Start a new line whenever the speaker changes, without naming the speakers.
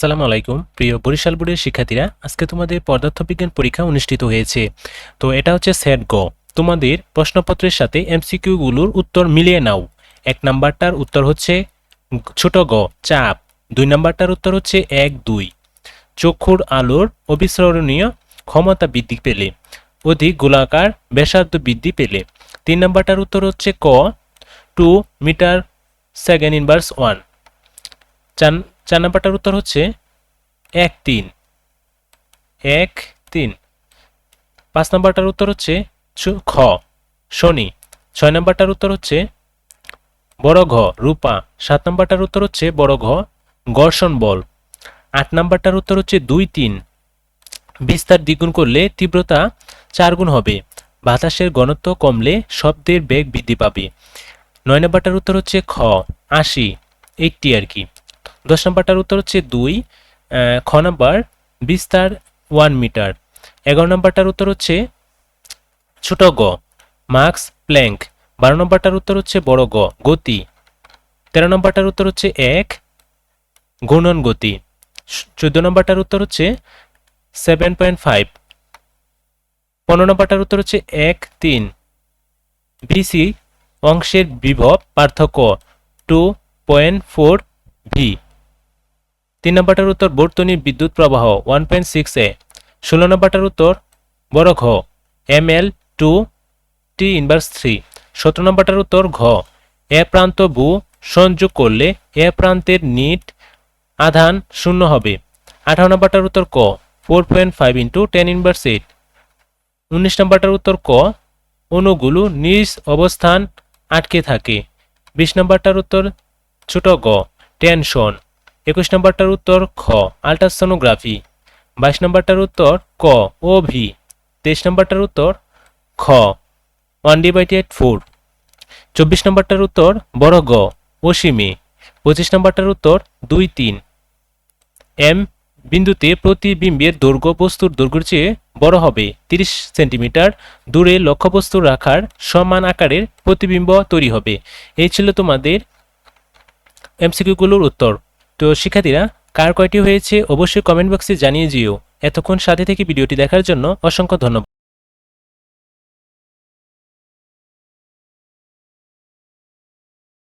আসসালামু আলাইকুম। প্রিয় বরিশাল বোর্ডের শিক্ষার্থীরা, আজকে তোমাদের পদার্থবিজ্ঞান পরীক্ষা অনুষ্ঠিত হয়েছে। তো এটা হচ্ছে সেট গ। তোমাদের প্রশ্নপত্রের সাথে এমসিকিউগুলোর উত্তর মিলিয়ে নাও। এক নাম্বারটার উত্তর হচ্ছে ছোট গ, চাপ। দুই নাম্বারটার উত্তর হচ্ছে এক, দুই। চক্ষুর আলোর অবিস্মরণীয় ক্ষমতা বৃদ্ধি পেলে। অধিক গোলাকার ব্যাসার্ধ বৃদ্ধি পেলে। তিন নাম্বারটার উত্তর হচ্ছে ক two metre second inverse one চার চার নাম্বারটার উত্তর হচ্ছে এক তিন। এক তিন। পাঁচ নাম্বারটার উত্তর হচ্ছে খ। শনি। ছয় নাম্বারটার উত্তর হচ্ছে বড় ঘ, রূপা। সাত নাম্বারটার উত্তর হচ্ছে বড় ঘ, ঘর্ষণ বল। আট নাম্বারটার উত্তর হচ্ছে দুই তিন। বিস্তার দ্বিগুণ করলে তীব্রতা চার গুণ হবে। বাতাসের ঘনত্ব কমলে শব্দের বেগ বৃদ্ধি পাবে। নয় নাম্বারটার উত্তর হচ্ছে খ, আশি এইটটি আর কি। দশ নম্বরটার উত্তর হচ্ছে দুই খ নাম্বার, বিস্তার ওয়ান মিটার। এগারো নম্বরটার উত্তর হচ্ছে ছোট গ, মার্কস প্ল্যাঙ্ক। বারো নম্বরটার উত্তর হচ্ছে বড় গ, গতি। তেরো নম্বরটার উত্তর হচ্ছে এক গুণন গতি। চোদ্দ নম্বরটার উত্তর হচ্ছে সেভেন পয়েন্ট ফাইভ। পনেরো নম্বরটার উত্তর হচ্ছে এক, তিন। বিসি অংশের বিভব পার্থক্য টু পয়েন্ট ফোর ভি। তিন নম্বরটার উত্তর বর্তনী বিদ্যুৎ প্রবাহ ওয়ান পয়েন্ট সিক্স এ ষোলো নম্বরটার উত্তর বড় ঘ M L two T inverse three সতেরো নম্বরটার উত্তর ঘ, এ প্রান্ত ভূ সংযোগ করলে এ প্রান্তের নিট আধান শূন্য হবে। আঠারো নম্বরটার উত্তর ক four point five into ten inverse eight উনিশ নম্বরটার উত্তর ক অণুগুলো নিজ অবস্থান আটকে থাকে। বিশ নম্বরটার উত্তর ছোট গ, টেনশন। একুশ নম্বরটার উত্তর খ, আল্ট্রাসোনোগ্রাফি। বাইশ নম্বরটার উত্তর ক, ও ভি। তেইশ নম্বরটার উত্তর খ, ওয়ান ডিভাইডেড ফোর চব্বিশ নম্বরটার উত্তর বড় গ অসীমে পঁচিশ নম্বরটার উত্তর দুই তিন। এম বিন্দুতে প্রতিবিম্বের দৈর্ঘ্য বস্তুর দৈর্ঘ্যের চেয়ে বড় হবে। তিরিশ সেন্টিমিটার দূরে লক্ষ্যবস্তু রাখার সমান আকারের প্রতিবিম্ব তৈরি হবে। এই ছিল তোমাদের এমসিকিউগুলোর উত্তর। তো শিক্ষার্থীরা, কার কয়টি হয়েছে অবশ্যই কমেন্ট বক্সে জানিয়ে দিও। এতক্ষণ সাথে থেকে ভিডিওটি দেখার জন্য অসংখ্য ধন্যবাদ।